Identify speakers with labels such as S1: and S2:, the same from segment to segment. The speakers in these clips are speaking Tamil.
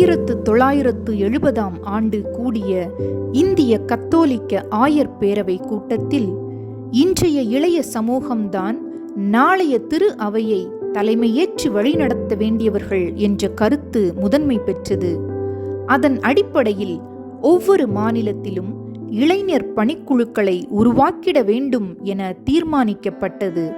S1: ஆயிரத்து தொள்ளாயிரத்து எழுபதாம் ஆண்டு கூடிய இந்திய கத்தோலிக்க ஆயர் பேரவை கூட்டத்தில் இன்றைய இளைய சமூகம்தான் நாளைய திரு அவையை தலைமையேற்று வழிநடத்த வேண்டியவர்கள் என்ற கருத்து முதன்மை பெற்றது. அதன் அடிப்படையில் ஒவ்வொரு மாநிலத்திலும் இளைஞர் பணிக்குழுக்களை உருவாக்கிட வேண்டும் என தீர்மானிக்கப்பட்டது.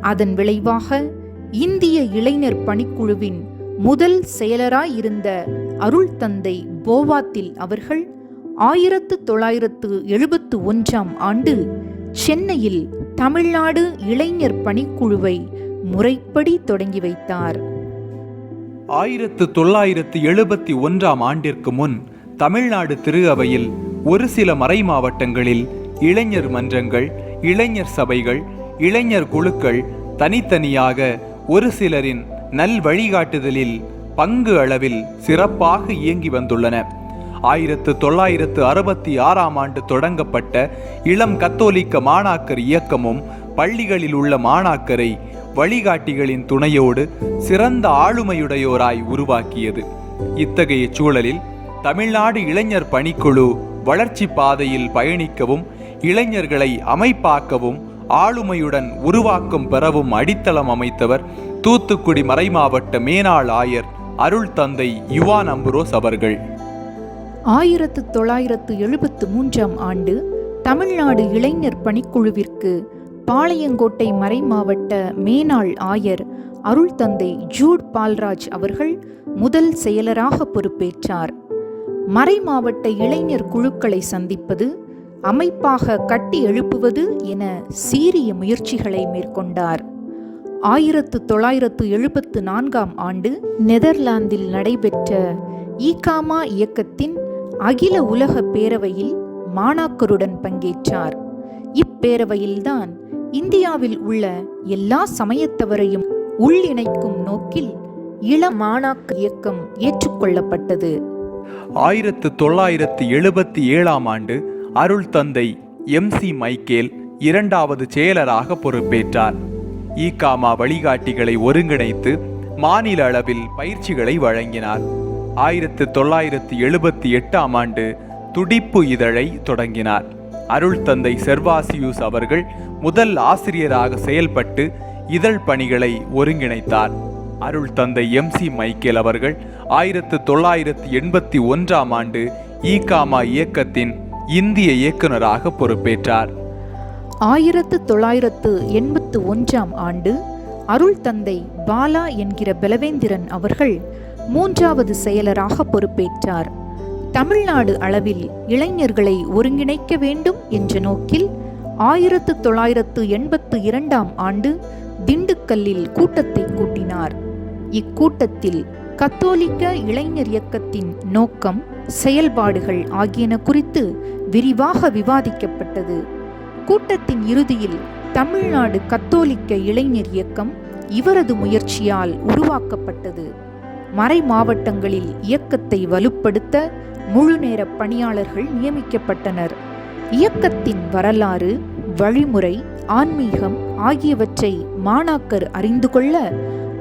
S1: அதன் விளைவாக இந்திய இளைஞர் பணிக்குழுவின் முதல் செயலராயிருந்த அருள் தந்தை போவாத்தில் அவர்கள் ஆயிரத்து தொள்ளாயிரத்து எழுபத்து ஒன்றாம் ஆண்டு சென்னையில் தமிழ்நாடு இளைஞர் பணிக்குழுவை முறைப்படி தொடங்கி வைத்தார்.
S2: ஆயிரத்து தொள்ளாயிரத்து எழுபத்தி ஒன்றாம் ஆண்டிற்கு முன் தமிழ்நாடு திரு அவையில் ஒரு சில மறை மாவட்டங்களில் இளைஞர் மன்றங்கள் இளைஞர் சபைகள் இளைஞர் குழுக்கள் தனித்தனியாக ஒரு சிலரின் நல் வழிகாட்டுதலில் பங்கு அளவில் சிறப்பாக இயங்கி வந்துள்ளன. ஆயிரத்து தொள்ளாயிரத்து அறுபத்தி ஆறாம் ஆண்டு தொடங்கப்பட்ட இளம் கத்தோலிக்க மாணாக்கர் இயக்கமும் பள்ளிகளில் உள்ள மாணாக்கரை வழிகாட்டிகளின் துணையோடு சிறந்த ஆளுமையுடையோராய் உருவாக்கியது. இத்தகைய சூழலில் தமிழ்நாடு இளைஞர் பணிக்குழு வளர்ச்சி பாதையில் பயணிக்கவும் இளைஞர்களை அமைப்பாக்கவும் ஆளுமையுடன் உருவாக்கம் பெறவும் அடித்தளம் அமைத்தவர் தூத்துக்குடி மறைமாவட்ட மேனாள் ஆயர் அருள் தந்தை யுவான் அம்புரோஸ் அவர்கள்.
S1: ஆயிரத்து தொள்ளாயிரத்து எழுபத்து மூன்றாம் ஆண்டு தமிழ்நாடு இளைஞர் பணிக்குழுவிற்கு பாளையங்கோட்டை மறைமாவட்ட மேனாள் ஆயர் அருள் தந்தை ஜூட் பால்ராஜ் அவர்கள் முதல் செயலராக பொறுப்பேற்றார். மறைமாவட்ட இளைஞர் குழுக்களை சந்திப்பது அமைப்பாக கட்டி எழுப்புவது என சீரிய முயற்சிகளை மேற்கொண்டார். ஆயிரத்து தொள்ளாயிரத்து எழுபத்து நான்காம் ஆண்டு நெதர்லாந்தில் நடைபெற்ற ஈகாமா இயக்கத்தின் அகில உலக பேரவையில் மாணாக்கருடன் பங்கேற்றார். இப்பேரவையில்தான் இந்தியாவில் உள்ள எல்லா சமயத்தவரையும் உள்ளிணைக்கும் நோக்கில் இள மாணாக்க இயக்கம் ஏற்றுக்கொள்ளப்பட்டது.
S2: ஆயிரத்து தொள்ளாயிரத்து எழுபத்தி ஏழாம் ஆண்டு அருள் தந்தை எம் சி மைக்கேல் இரண்டாவது செயலராக பொறுப்பேற்றார். ஈகாமா வழிகாட்டிகளை ஒருங்கிணைத்து மாநில அளவில் பயிற்சிகளை வழங்கினார். ஆயிரத்து தொள்ளாயிரத்து எழுபத்தி எட்டாம் ஆண்டு துடிப்பு இதழை தொடங்கினார். அருள் தந்தை செர்வாசியூஸ் அவர்கள் முதல் ஆசிரியராக செயல்பட்டு இதழ் பணிகளை ஒருங்கிணைத்தார். அருள் தந்தை எம் சி மைக்கேல் அவர்கள் ஆயிரத்து தொள்ளாயிரத்து எண்பத்தி ஒன்றாம் ஆண்டு ஈகாமா இயக்கத்தின் இந்திய இயக்குநராக பொறுப்பேற்றார்.
S1: ஆயிரத்து தொள்ளாயிரத்து எண்பத்து ஒன்றாம் ஆண்டு அருள் தந்தை பாலா என்கிற பலவேந்திரன் அவர்கள் மூன்றாவது செயலராக பொறுப்பேற்றார். தமிழ்நாடு அளவில் இளைஞர்களை ஒருங்கிணைக்க வேண்டும் என்ற நோக்கில் ஆயிரத்து தொள்ளாயிரத்து எண்பத்து இரண்டாம் ஆண்டு திண்டுக்கல்லில் கூட்டத்தை கூட்டினார். இக்கூட்டத்தில் கத்தோலிக்க இளைஞர் இயக்கத்தின் நோக்கம் செயல்பாடுகள் ஆகியன குறித்து விரிவாக விவாதிக்கப்பட்டது. கூட்டத்தின் இறுதியில் தமிழ்நாடு கத்தோலிக்க இளைஞர் இயக்கம் இவரது முயற்சியால் உருவாக்கப்பட்டது. மறை மாவட்டங்களில் இயக்கத்தை வலுப்படுத்த முழுநேர பணியாளர்கள் நியமிக்கப்பட்டனர். இயக்கத்தின் வரலாறு வழிமுறை ஆன்மீகம் ஆகியவற்றை மாணாக்கர் அறிந்து கொள்ள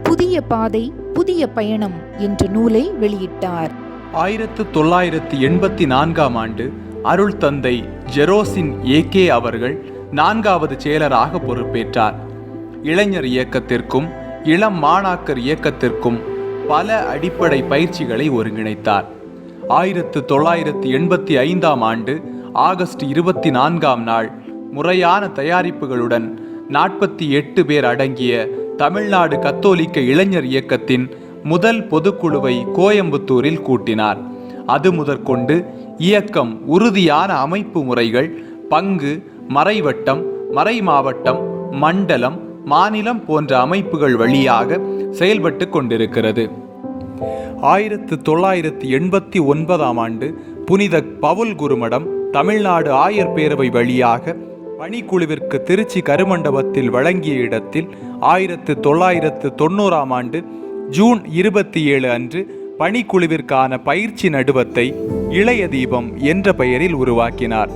S1: புதிய பாதை புதிய பயணம் என்ற நூலை வெளியிட்டார்.
S2: ஆயிரத்து தொள்ளாயிரத்து எண்பத்தி நான்காம் ஆண்டு அருள் தந்தை ஜெரோசின் ஏகே அவர்கள் நான்காவது செயலராக பொறுப்பேற்றார். இளைஞர் இயக்கத்திற்கும் இளம் மாணாக்கர் இயக்கத்திற்கும் பல அடிப்படை பயிற்சிகளை ஒருங்கிணைத்தார். ஆயிரத்து தொள்ளாயிரத்து எண்பத்தி ஐந்தாம் ஆண்டு ஆகஸ்ட் இருபத்தி நான்காம் நாள் முறையான தயாரிப்புகளுடன் நாற்பத்தி எட்டு பேர் அடங்கிய தமிழ்நாடு கத்தோலிக்க இளைஞர் இயக்கத்தின் முதல் பொதுக்குழுவை கோயம்புத்தூரில் கூட்டினார். அது முதற்கொண்டு இயக்கம் உறுதியான அமைப்பு முறைகள் பங்கு மறைவட்டம் மறை மாவட்டம் மண்டலம் மாநிலம் போன்ற அமைப்புகள் வழியாக செயல்பட்டு கொண்டிருக்கிறது. ஆயிரத்து தொள்ளாயிரத்து எண்பத்தி ஒன்பதாம் ஆண்டு புனித பவுல் குருமடம் தமிழ்நாடு ஆயர் பேரவை வழியாக பணிக்குழுவிற்கு திருச்சி கருமண்டபத்தில் வழங்கிய இடத்தில் ஆயிரத்து தொள்ளாயிரத்து தொண்ணூறாம் ஆண்டு ஜூன் இருபத்தி ஏழு அன்று பணிக்குழுவிற்கான பயிற்சி நடுவத்தை இளைய தீபம் என்ற பெயரில் உருவாக்கினார்.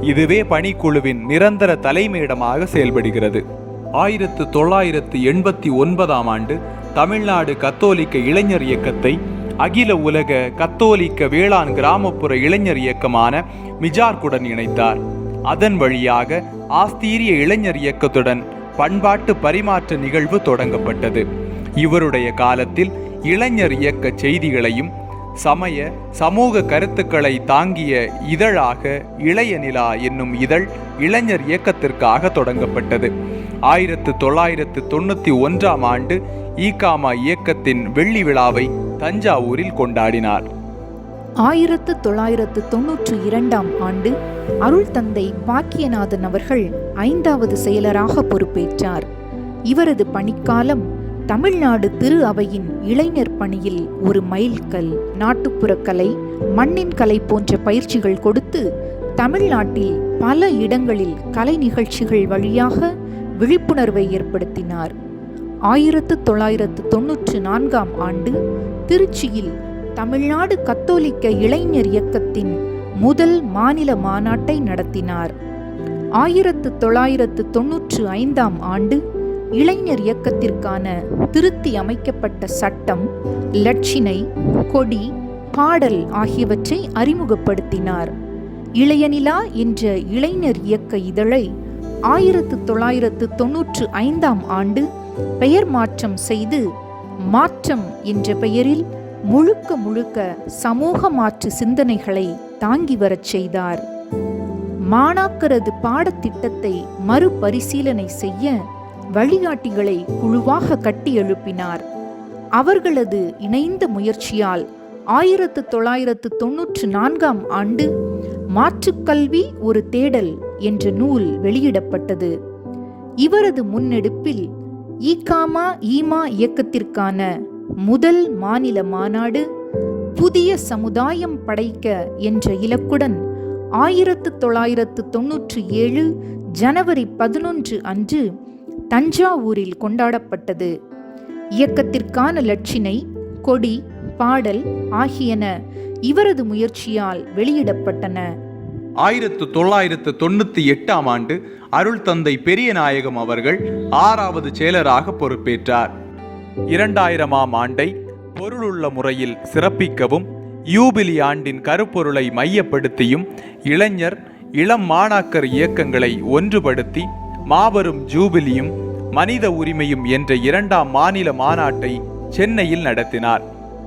S2: இதுவே பணிக்குழுவின் நிரந்தர தலைமையிடமாக செயல்படுகிறது. ஆயிரத்து தொள்ளாயிரத்து எண்பத்தி ஒன்பதாம் ஆண்டு தமிழ்நாடு கத்தோலிக்க இளைஞர் இயக்கத்தை அகில உலக கத்தோலிக்க வேளாண் கிராமப்புற இளைஞர் இயக்கமான மிஜார்க்குடன் இணைத்தார். அதன் வழியாக ஆஸ்திரிய இளைஞர் இயக்கத்துடன் பண்பாட்டு பரிமாற்ற நிகழ்வு தொடங்கப்பட்டது. இவருடைய காலத்தில் இளைஞர் இயக்க செய்திகளையும் சமய சமூக கருத்துக்களை தாங்கிய இதழாக இளைய நிலா என்னும் இதழ் இளைஞர் இயக்கத்திற்காக தொடங்கப்பட்டது. ஆயிரத்து தொள்ளாயிரத்து தொண்ணூற்றி ஒன்றாம் ஆண்டு ஈகாமா இயக்கத்தின் வெள்ளி விழாவை தஞ்சாவூரில் கொண்டாடினார்.
S1: ஆயிரத்து தொள்ளாயிரத்து தொன்னூற்றி இரண்டாம் ஆண்டு அருள் தந்தை பாக்கியநாதன் அவர்கள் ஐந்தாவது செயலராக பொறுப்பேற்றார். இவரது பணிக்காலம் தமிழ்நாடு திரு அவையின் இளைஞர் பணியில் ஒரு மைல்கல் நாட்டுப்புற கலை மண்ணின் கலை போன்ற பயிற்சிகள் கொடுத்து தமிழ்நாட்டில் பல இடங்களில் கலை நிகழ்ச்சிகள் வழியாக விழிப்புணர்வை ஏற்படுத்தினார். ஆயிரத்து தொள்ளாயிரத்து தொன்னூற்று நான்காம் ஆண்டு திருச்சியில் தமிழ்நாடு கத்தோலிக்க இளைஞர் இயக்கத்தின் முதல் மாநில மாநாட்டை நடத்தினார். ஆயிரத்து தொள்ளாயிரத்து தொன்னூற்று ஐந்தாம் ஆண்டு இளைஞர் இயக்கத்திற்கான திருத்தி அமைக்கப்பட்ட சட்டம் லட்சினை கொடி பாடல் ஆகியவற்றை அறிமுகப்படுத்தினார். இளையநிலா என்ற இளைஞர் இயக்க இதழை ஆயிரத்து தொள்ளாயிரத்து தொன்னூற்று ஐந்தாம் ஆண்டு பெயர் மாற்றம் செய்து மாற்றம் என்ற பெயரில் முழுக்க முழுக்க சமூக மாற்று சிந்தனைகளை தாங்கி வரச் செய்தார். மாணாக்கரது பாடத்திட்டத்தை மறுபரிசீலனை செய்ய வழிகாட்டிகளை குழுவாக கட்டி எழுப்பினார். அவர்களது இணைந்த முயற்சியால் ஆயிரத்து தொள்ளாயிரத்து தொன்னூற்று நான்காம் ஆண்டு மாற்றுக்கல்வி ஒரு தேடல் என்ற நூல் வெளியிடப்பட்டது. இவரது முன்னெடுப்பில் ஈகாமா ஈமா இயக்கத்திற்கான முதல் மாநில மாநாடு புதிய சமுதாயம் படைக்க என்ற இலக்குடன் ஆயிரத்து தொள்ளாயிரத்து தொன்னூற்றி ஏழு ஜனவரி பதினொன்று அன்று தஞ்சாவூரில் கொண்டாடப்பட்டது. இயக்கத்திற்கான லட்சினை கொடி பாடல் ஆகியன இவரது முயற்சியால் வெளியிடப்பட்டன.
S2: ஆயிரத்து தொள்ளாயிரத்து தொண்ணூற்றி எட்டாம் ஆண்டு அருள் தந்தை பெரியநாயகம் அவர்கள் ஆறாவது செயலராக பொறுப்பேற்றார். இரண்டாயிரமாம் ஆண்டை பொருளுள்ள முறையில் சிறப்பிக்கவும் யூபிலி ஆண்டின் கருப்பொருளை மையப்படுத்தியும் இளைஞர் இளம் மாணாக்கர் இயக்கங்களை ஒன்றுபடுத்தி மாபெரும் ஜூபிலியும் மனித உரிமையும் என்ற இரண்டாம் மாநில மாநாட்டை சென்னையில் நடத்தினார்.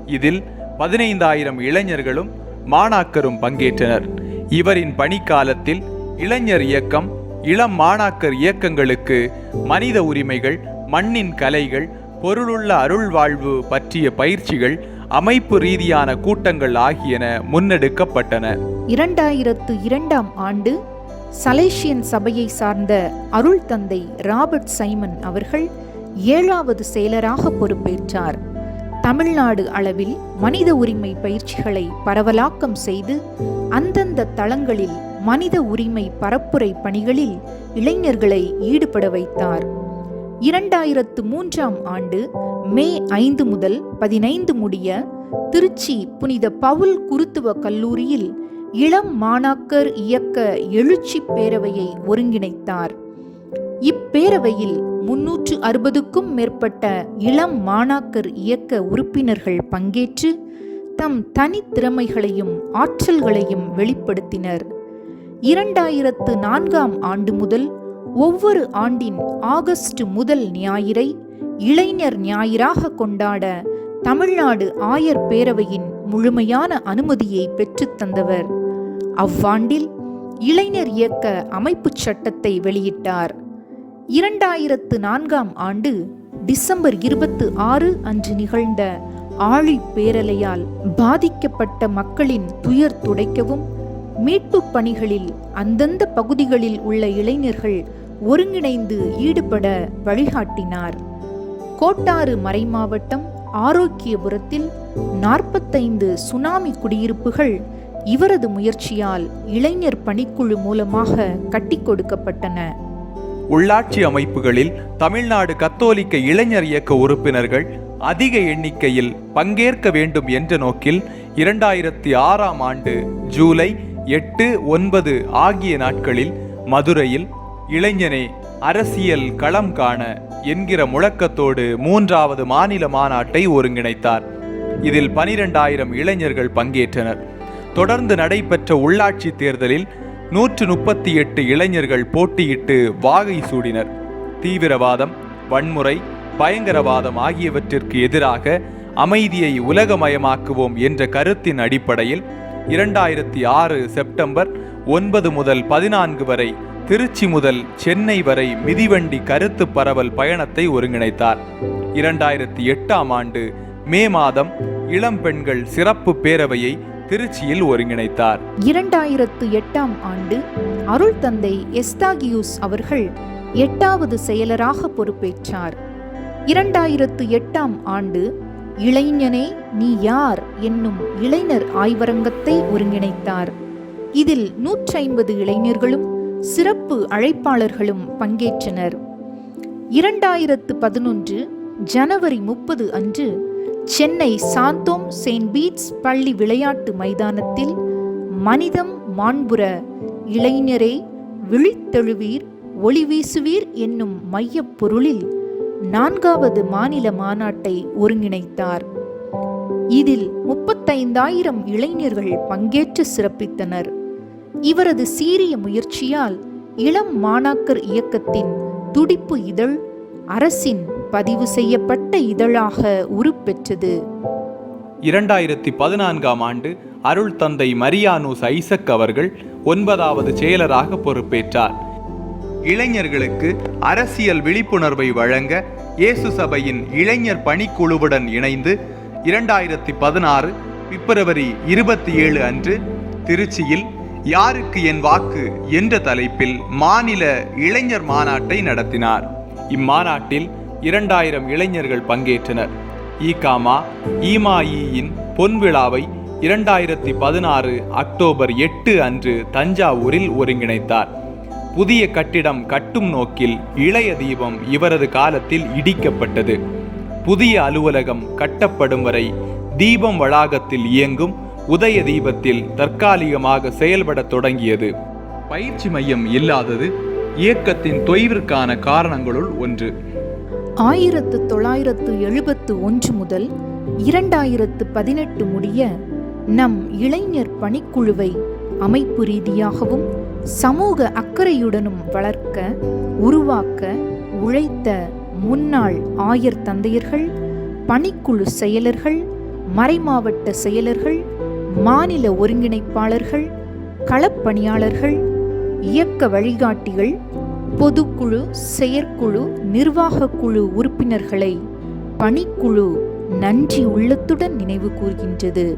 S2: இதில் பதினைந்தாயிரம் இளைஞர்களும் மாணாக்கரும் பங்கேற்றனர். இவரின் பணிக்காலத்தில் இளைஞர் இயக்கம் இளம் மாணாக்கர் இயக்கங்களுக்கு மனித உரிமைகள் மண்ணின் கலைகள் பொருளுள்ள அருள் வாழ்வு பற்றிய பயிற்சிகள் அமைப்பு ரீதியான கூட்டங்கள் ஆகியன முன்னெடுக்கப்பட்டன.
S1: இரண்டாயிரத்து இரண்டாம் ஆண்டு சலேஷியன் சபையை சார்ந்த அருள் தந்தை ராபர்ட் சைமன் அவர்கள் ஏழாவது செயலராக பொறுப்பேற்றார். தமிழ்நாடு அளவில் மனித உரிமை பயிற்சிகளை பரவலாக்கம் செய்து அந்தந்த தளங்களில் மனித உரிமை பரப்புரை பணிகளில் இளைஞர்களை ஈடுபட வைத்தார். இரண்டாயிரத்து மூன்றாம் ஆண்டு மே ஐந்து முதல் பதினைந்து முடிய திருச்சி புனித பவுல் குருத்துவ கல்லூரியில் இளம் மாணாக்கர் இயக்க எழுச்சி பேரவையை ஒருங்கிணைத்தார். இப்பேரவையில் முன்னூற்று அறுபதுக்கும் மேற்பட்ட இளம் மாணாக்கர் இயக்க உறுப்பினர்கள் பங்கேற்று தம் தனித்திறமைகளையும் ஆற்றல்களையும் வெளிப்படுத்தினர். இரண்டாயிரத்து நான்காம் ஆண்டு முதல் ஒவ்வொரு ஆண்டின் ஆகஸ்ட் முதல் ஞாயிறை இளைஞர் ஞாயிறாக கொண்டாட தமிழ்நாடு ஆயர் பேரவையின் முழுமையான அனுமதியை பெற்றுத் தந்தவர். அவ்வாண்டில் இளைஞர் இயக்க அமைப்புச் சட்டத்தை வெளியிட்டார். இரண்டாயிரத்து நான்காம் ஆண்டு டிசம்பர் இருபத்து ஆறு அன்று நிகழ்ந்த ஆழி பேரலையால் பாதிக்கப்பட்ட மக்களின் துயர் துடைக்கவும் மீட்புப் பணிகளில் அந்தந்த பகுதிகளில் உள்ள இளைஞர்கள் ஒருங்கிணைந்து ஈடுபட வழிகாட்டினார். கோட்டாறு மறைமாவட்டம் ஆரோக்கியபுரத்தில் நாற்பத்தைந்து சுனாமி குடியிருப்புகள் இவரது முயற்சியால் இளைஞர் பணிக்குழு மூலமாக கட்டி கொடுக்கப்பட்டன.
S2: உள்ளாட்சி அமைப்புகளில் தமிழ்நாடு கத்தோலிக்க இளைஞர் இயக்க உறுப்பினர்கள் அதிக எண்ணிக்கையில் பங்கேற்க வேண்டும் என்ற நோக்கில் இரண்டாயிரத்தி ஆறாம் ஆண்டு ஜூலை எட்டு ஒன்பது ஆகிய நாட்களில் மதுரையில் இளைஞனே அரசியல் களம் காண என்கிற முழக்கத்தோடு மூன்றாவது மாநில மாநாட்டை ஒருங்கிணைத்தார். இதில் பனிரெண்டாயிரம் இளைஞர்கள் பங்கேற்றனர். தொடர்ந்து நடைபெற்ற உள்ளாட்சி தேர்தலில் நூற்று முப்பத்தி எட்டு இளைஞர்கள் போட்டியிட்டு வாகை சூடினர். தீவிரவாதம் வன்முறை பயங்கரவாதம் ஆகியவற்றிற்கு எதிராக அமைதியை உலகமயமாக்குவோம் என்ற கருத்தின் அடிப்படையில் இரண்டாயிரத்தி ஆறு செப்டம்பர் ஒன்பது முதல் பதினான்கு வரை திருச்சி முதல் சென்னை வரை மிதிவண்டி கருத்து பரவல் பயணத்தை ஒருங்கிணைத்தார். இரண்டாயிரத்தி எட்டாம் ஆண்டு மே மாதம் இளம் பெண்கள் சிறப்பு பேரவையை திருச்சியில் ஒருங்கிணைத்தார்.
S1: இரண்டாயிரத்து எட்டாம் ஆண்டு அருள் தந்தை எஸ்தாகியூஸ் அவர்கள் எட்டாவது செயலராக பொறுப்பேற்றார். இரண்டாயிரத்து எட்டாம் ஆண்டு இளைஞனே நீ யார் என்னும் இளைஞர் ஆய்வரங்கத்தை ஒருங்கிணைத்தார். இதில் நூற்றி ஐம்பது இளைஞர்களும் சிறப்பு அழைப்பாளர்களும் பங்கேற்றனர். இரண்டாயிரத்து பதினொன்று ஜனவரி முப்பது அன்று சென்னை சாந்தோம் செயின்ட் பீட்ஸ் பள்ளி விளையாட்டு மைதானத்தில் மனிதம் மாண்புற இளைஞரே விழித்தெழுவீர் ஒளி வீசுவீர் என்னும் மையப் பொருளில் நான்காவது மாநில மாநாட்டை ஒருங்கிணைத்தார். இதில் முப்பத்தைந்தாயிரம் இளைஞர்கள் பங்கேற்று சிறப்பித்தனர். இவரது சீரிய முயற்சியால் இளம் மாணாக்கர் இயக்கத்தின் துடிப்பு இதழ் அரசின் பதிவு செய்யப்பட்ட இதழாக உருப்பெற்றது.
S2: இரண்டாயிரத்தி பதினான்காம் ஆண்டு அருள் தந்தை மரியானூஸ் ஐசக் அவர்கள் ஒன்பதாவது செயலராக பொறுப்பேற்றார். இளைஞர்களுக்கு அரசியல் விழிப்புணர்வை வழங்க இயேசு சபையின் இளைஞர் பணிக்குழுவுடன் இணைந்து இரண்டாயிரத்தி பதினாறு பிப்ரவரி இருபத்தி ஏழு அன்று திருச்சியில் யாருக்கு என் வாக்கு? என்ற தலைப்பில் மாநில இளைஞர் மாநாட்டை நடத்தினார். இம்மாநாட்டில் இரண்டாயிரம் இளைஞர்கள் பங்கேற்றனர். ஈகாமா ஈமாயியின் பொன்விழாவை இரண்டாயிரத்தி பதினாறு அக்டோபர் எட்டு அன்று தஞ்சாவூரில் ஒருங்கிணைத்தார். புதிய கட்டிடம் கட்டும் நோக்கில் இளைய தீபம் இவரது காலத்தில் இடிக்கப்பட்டது. புதிய அலுவலகம் கட்டப்படும் வரை தீபம் வளாகத்தில் இயங்கும் உதய தீபத்தில் தற்காலிகமாக செயல்படத் தொடங்கியது. பயிற்சி மையம் இல்லாதது இயக்கத்தின் தொய்விற்கான காரணங்களுள் ஒன்று.
S1: ஆயிரத்து தொள்ளாயிரத்து எழுபத்து ஒன்று முதல் இரண்டாயிரத்து பதினெட்டு முடிய நம் இளைஞர் பணிக்குழுவை அமைப்பு ரீதியாகவும் சமூக அக்கறையுடனும் வளர்க்க உருவாக்க உழைத்த முன்னாள் ஆயர் தந்தையர்கள் பணிக்குழு செயலர்கள் மறைமாவட்ட செயலர்கள் மாநில ஒருங்கிணைப்பாளர்கள் களப்பணியாளர்கள் இயக்க வழிகாட்டிகள் பொதுக்குழு செயற்குழு நிர்வாகக் குழு உறுப்பினர்களை பணிக்குழு நன்றி உள்ளத்துடன் நினைவு கூர்கின்றது.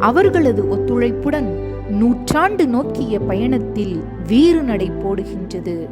S1: அவர்களது ஒத்துழைப்புடன் நூற்றாண்டு நோக்கிய பயணத்தில் வீறு நடை போடுகின்றது.